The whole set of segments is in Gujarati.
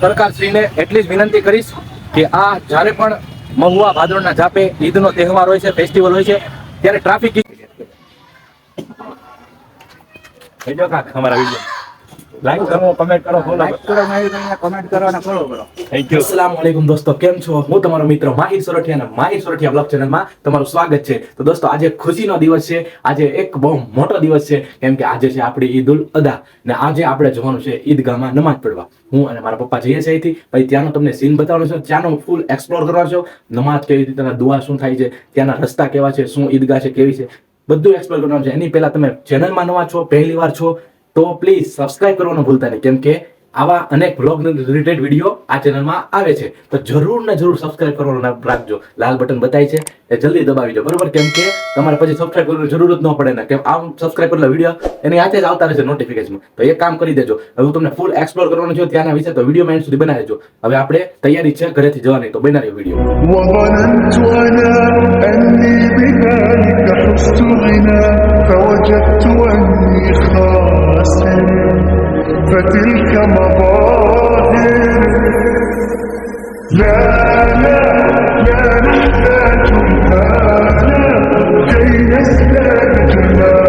સરકારશ્રીને એટલી જ વિનંતી કરીશ કે આ જ્યારે પણ મહુવા ભાદરોના જાપે ઈદનો તહેવાર હોય છે ફેસ્ટિવલ હોય છે, ત્યારે ટ્રાફિક અમારા વીડિયો લાઈક કરો કમેન્ટ કરો ફોલો લાઈક કરો મારી તમને કમેન્ટ કરો અને ફોલો કરો. થેન્ક યુ અસલામ વાલેકુમ દોસ્તો કેમ છો? હું તમારો મિત્ર માહિર સોરઠિયા અને માહિર સોરઠિયા બ્લોગ ચેનલમાં તમારું સ્વાગત છે. તો દોસ્તો આજે ખુશીનો દિવસ છે. આજે એક બહુ મોટો દિવસ છે. કેમ કે આજે છે આપણી ઈદ ઉલ અદા ને આજે આપણે જવાનું છે ઈદગાહમાં નમાજ પડવા હું અને મારા પપ્પા જઈએ છીએ અહીંથી. પછી ત્યાંનો તમને સીન બતાવવાનો છે. ત્યાંનો ફૂલ એક્સપ્લોર કરવાનો છો નમાજ કેવી રીતે દુઆ શું થાય છે ત્યાંના રસ્તા કેવા છે શું ઈદગાહ છે કેવી છે બધું એક્સપ્લોર કરવાનું છે. એની પહેલા તમે ચેનલમાં નવા છો પહેલી વાર છો તો પ્લીઝ સબસ્ક્રાઇબ કરવાનું ભૂલતા નહીં, કેમ કે આવા અનેક બ્લોગ રિલેટેડ વીડિયો આ ચેનલમાં આવે છે. તો જરૂર ને જરૂર સબસ્ક્રાઇબ કરવાનું રાખજો. લાલ બટન બતાય છે એ જલ્દી દબાવી દો, બરોબર? કેમ કે તમારે પછી સબસ્ક્રાઇબ કરવાની જરૂર જ ન પડે ને. કેમ આમ સબસ્ક્રાઇબ કરેલા વીડિયો એની હાથે જ આવતા રહેશે નોટિફિકેશન તો એ કામ કરી દેજો. હવે હું તમને ફૂલ એક્સપ્લોર કરવાનું છું ત્યાંના વિશે, તો વીડિયો એન્ડ સુધી બનાવી દેજો હવે આપણે તૈયારી છે ઘરેથી જવાની, તો બનાવી વીડિયો خاسر فتلك مظاهر لا لا لا نحتاج المال كي نزداد جمالا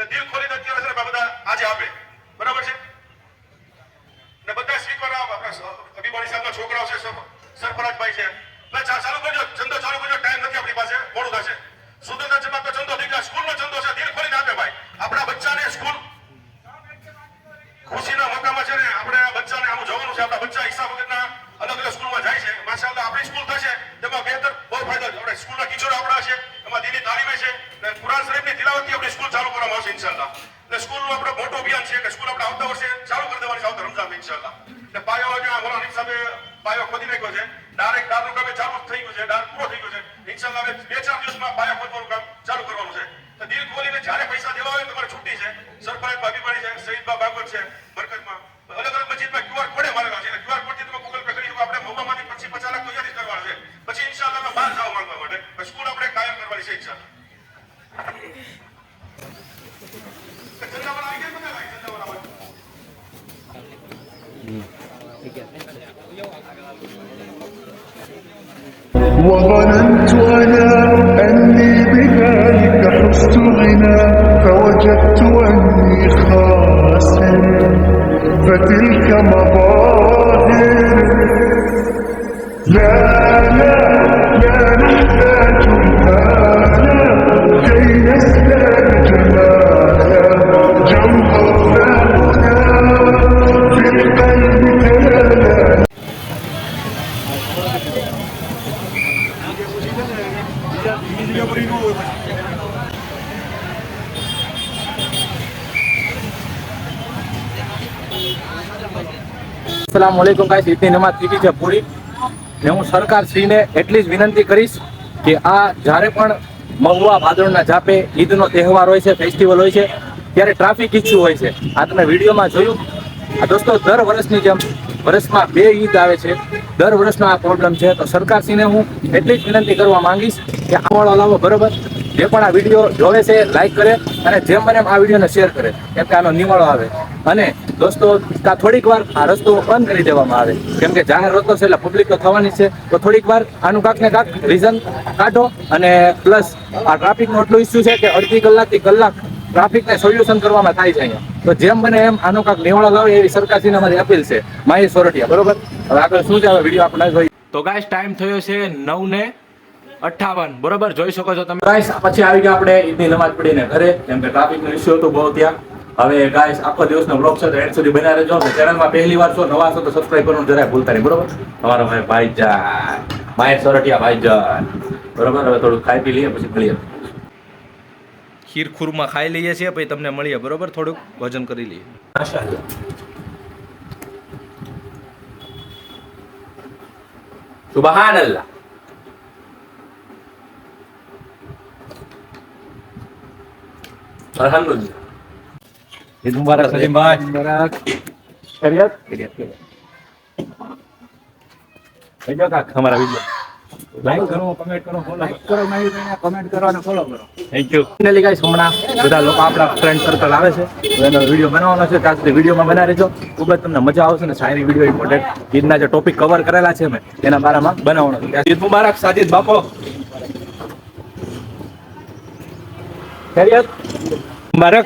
એટલે દિલ ખોલીને અત્યારે છે ને બધા આજે આપે. બરાબર છે? ને બધા સ્વીકારવા આપણા અભિમાની સાહેબના છોકરાઓ છે સર- સરફરાજભાઈ છે. ચાલુ કરજો. ચંદો ચાલુ કરજો. ટાઈમ નથી આપણી પાસે. મોડું થશે. સુંદરતા ચમકતો ચંદો દીકરા, સ્કૂલનો ચંદો છે. દિલ ખોલીને આપે ભાઈ. આપણા બચ્ચાને સ્કૂલ. ખુશીના મોકામાં છે ને આપણે બચ્ચાને આમ જવાનું છે. આપણા બચ્ચા હિસાબ વગરના અલગ અલગ સ્કૂલમાં જાય છે માશાઅલ્લાહ આપણી સ્કૂલ થશે તેમાં બહેતર બહુ ફાયદો આપણે સ્કૂલના ટીચરો આપણા છે એમાં દીની તાલીમે છે ને કુરાન શરીફની તિલાવતથી આપણી સ્કૂલ ચાલુ કરવામાં આવશે ઇન્શાઅલ્લાહ એટલે સ્કૂલનું આપણે મોટું અભિયાન છે કે સ્કૂલ આપણે આવતા વર્ષે ચાલુ કરી દેવાની છે આવતા રમઝાનમાં ઇન્શાઅલ્લાહ એટલે પાયો અહીંયા મોલા હનીફ સાહેબે ખોદી છે. ડાયરેક્ટ દારનું કામે ચાલુ થઈ ગયું છે. ડાર પૂરો થઈ ગયો છે. ઇન્શાલ્લાહ બે ચાર દિવસમાં પાયા ખોદવાનું કામ وظننت أنا أني بذلك حزت غنى فوجدت أني خاسر فتلك مظاهر. لا અસલામ વાલેકુમ ગાઈસ, ઈદની નમાજ થઈ છે પૂરી. ને હું સરકારશ્રીને એટલી જ વિનંતી કરીશ કે આ જ્યારે પણ મહુવા ભાદરણના જાપે ઈદનો તહેવાર હોય છે ફેસ્ટિવલ હોય છે, ત્યારે ટ્રાફિક ઇસ્યુ હોય છે. આ તમે વિડીયોમાં જોયું. આ દોસ્તો દર વર્ષની જેમ વર્ષમાં બે ઈદ આવે છે. દર વર્ષનો આ પ્રોબ્લેમ છે. તો સરકારશ્રીને હું એટલી જ વિનંતી કરવા માંગીશ કે આ વાળો લાવો બરોબર? જે પણ આ વીડિયો જોવે છે લાઈક કરે અને જેમ એમ આ વિડીયોને શેર કરે. કેમ કે આનો નિવાળો આવે. અને દોસ્તો થોડીક વાર આ રસ્તો બંધ કરી દેવામાં આવે. કેમ કે જાહેર રસ્તો છે એટલે પબ્લિક તો થવાની છે. તો થોડીક વાર આનું કાંક ને કાંક રીઝન કાઢો અને પ્લસ આ ટ્રાફિકનો એટલો ઇસ્યુ છે કે અડધી કલાકથી કલાક ટ્રાફિકને સોલ્યુશન કરવામાં થાય છે અહીંયા. તો જેમ બને એમ આનો કાંક નિવાળો લાવે એવી સરકારશ્રીને અમારી અપીલ છે. માહી સોરઠિયા, બરોબર? હવે આગળ શું છે? વીડિયો આપણે તો ગાઈસ ટાઈમ થયો છે નવ ને અઠાવન. બરોબર? જોઈ શકો છો તમે. ગાઈસ પછી આવી ગયા આપણે ઈદની નમાજ પડીને ઘરે. કેમ કે ટ્રાફિક નો ઇસ્યુ હતો બહુ ત્યાં. હવે ગાઈસ આખો દિવસનો બ્લોગ છે તો એન્ડ સુધી બનાવી રહેજો. ચેનલમાં પહેલી વાર છો નવા છો તો સબસ્ક્રાઇબ કરવાનું જરાય ભૂલતા નહીં. બરોબર? તમારો ભાઈ ભાઈજાન. સરટિયા ભાઈ જાન બરોબર? હવે થોડું ખાઈ પી લઈએ પછી મળીએ. ખીર ખુરમાં ખાઈ લઈએ છીએ પછી તમને મળીએ. બરોબર? થોડુંક વજન કરી લઈએ. માશાઅલ્લાહ. સુબહાનલ્લાહ અલ્હમ્દુલિલ્લાહ ઈદ મુબારક સલીમભાઈ મુબારક ગયો કાક અમારા વીડિયો લાઈક કરો કમેન્ટ કરો ફોલો લાઈક કરો. મયુરભાઈને કમેન્ટ કરો અને ફોલો કરો. થેન્ક યુ ફાઇનલી ગાઈસ હમણાં બધા લોકો આપણા ફ્રેન્ડ સર્કલ આવે છે. તો એનો વીડિયો બનાવવાનો છે. ત્યાં સુધી વિડીયોમાં બના રહેજો. ખૂબ જ તમને મજા આવશે ને સારી વીડિયો ઇમ્પોર્ટન્ટ ઈદના જે ટોપિક કવર કરેલા છે મેં એના બારામાં બનાવવાનો છે. ઈદ મુબારક સાજિદ બાપો. ખૈરિયત મુબારક.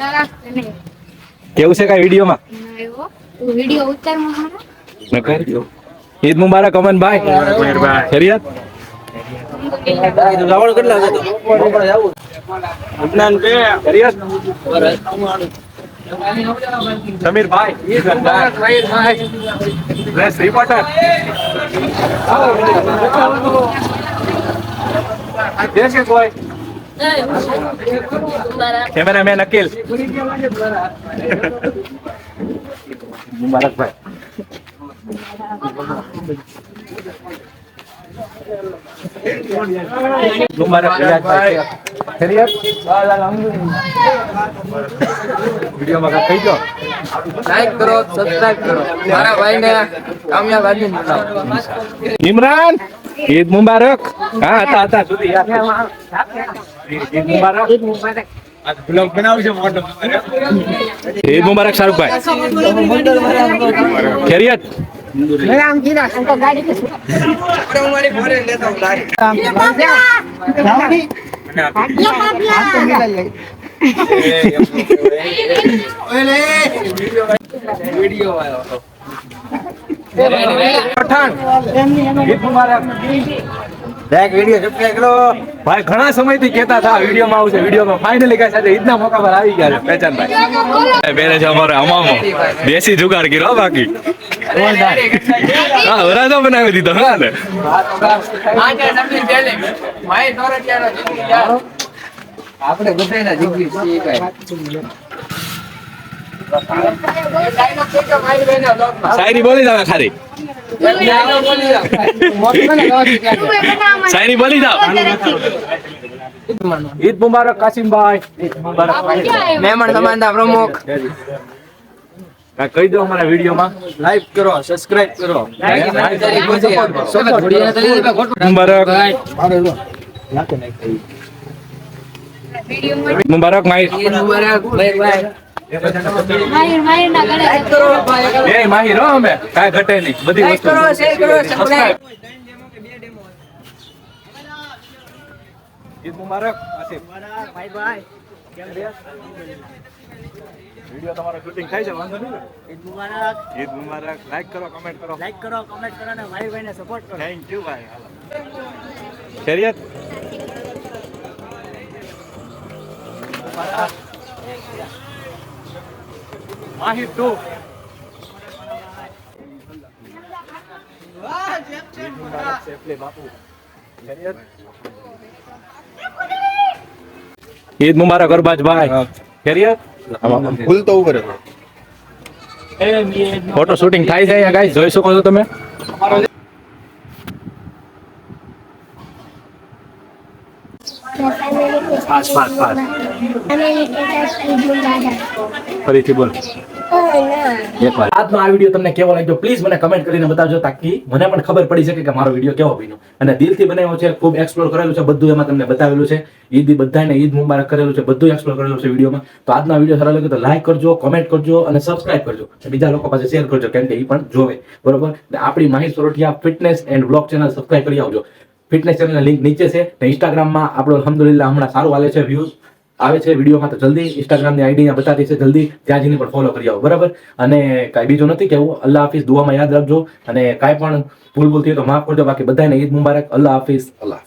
કેવું છે કઈ વિડીયોમાં? વીડિયો ઉતારમાં મેં કરી દો ઈદ મુબારક અમનભાઈ ખૈરિયત ખૈરિયત ઈદ મુબારક રિપોર્ટર. જય કોઈ. કેમેરામેન અકિલ મુબારકભાઈ મુબારક રિયાજભાઈ ખૈરિયત વિડીયોમાં કાંઈ કહી. લાઈક કરો સબસ્ક્રાઇબ કરો. મારા ભાઈને કામયાબ આદમી બનાવો. ઇમરાન ઈદ મુબારક. હા હતા હતા સુધી ઈદ મુબારક. ઈદ મુબારક શાહરૂખભાઈ. ભાઈ ઘણા સમયથી કહેતા હતા વિડીયોમાં આવશે વિડીયોમાં ફાઇનલી કઈ સાથે ઈદના મોકા પર આવી ગયા છે પહેચાનભાઈ. બેરે છે અમારે અમામો. દેશી જુગાડ કર્યો બાકી. હા વરાજો બનાવી દીધો હા ને આપણે છીએ. શાયરી બોલી જાવ ખારી ડાયલોગ બોલી જાઓ. ઈદ મુબારક કાસિમભાઈ? મહેમાન સમાનતા પ્રમુખ. કહી દો અમારા વિડીયોમાં. લાઈક કરો સબસ્ક્રાઇબ કરો. મુબારક. વીડિયો મુબારક માઈ મુબારક. ભાઈ ભાઈ. ભાઈ. એ માહિર હો અમે. કાંઈ ઘટે નહીં. બધી વસ્તુ. ઈદ મુબારક. આસિફ. વીડિયો તમારો શૂટિંગ થાય છે વાંધો નહીં ઈદ મુબારક. ઈદ મુબારક. લાઈક કરો કમેન્ટ કરો. લાઈક કરો કમેન્ટ કરો અને ભાઈને સપોર્ટ કરો. થેન્ક યુ ભાઈ. હાલો. ખૈરિયત. માહિર ટુ ઈદ મુબારક અરબાજભાઈ કેરિયર ભૂલ તો ઉપર ફોટો શૂટિંગ થાય છે અહીંયા ગાઈસ જોઈ શકો છો તમે? ફાસ્ટ પાંચ પાંચ ફરીથી બોલ. આજનો આ વીડિયો તમને કેવો લાગ્યો પ્લીઝ મને કમેન્ટ કરીને બતાવજો તાકી મને પણ ખબર પડી શકે કે મારો વીડિયો કેવો બન્યો. અને દિલથી બનાવ્યો છે ખૂબ એક્સપ્લોર કરેલું છે બધું એમાં તમને બતાવેલું છે. ઈદ બધાને ઈદ મુબારક કરેલું છે બધું એક્સપ્લોર કરેલું છે વિડીયોમાં. તો આજનો વીડિયો સારો લાગ્યો તો લાઈક કરજો કોમેન્ટ કરજો અને સબસ્ક્રાઇબ કરજો. બીજા લોકો પાસે શેર કરજો કેમ કે એ પણ જોવે. બરોબર? આપણી માહિતી Sorathiya fitness and blog channel subscribe કરી આવજો. ફિટનેસ ચેનલની લિંક નીચે છે ને ઇન્સ્ટાગ્રામમાં આપણો અલહમદુલિલ્લા હમણાં સારું હાલે છે વ્યૂઝ આવે છે વિડીયોમાં, તો જલ્દી ઇન્સ્ટાગ્રામની આઈડી બતાવી છે, જલ્દી ત્યાં જઈને પણ ફોલો કરી આવો, બરાબર? અને કાંઈ બીજું નથી કેવું અલ્લાહ હાફિઝ, દુઆમાં યાદ રાખજો. અને કાંઈ પણ ભૂલ ભૂલ થયું તો માફ કરજો, બાકી બધાને ઈદ મુબારક, અલ્લાહ હાફિઝ. અલ્લાહ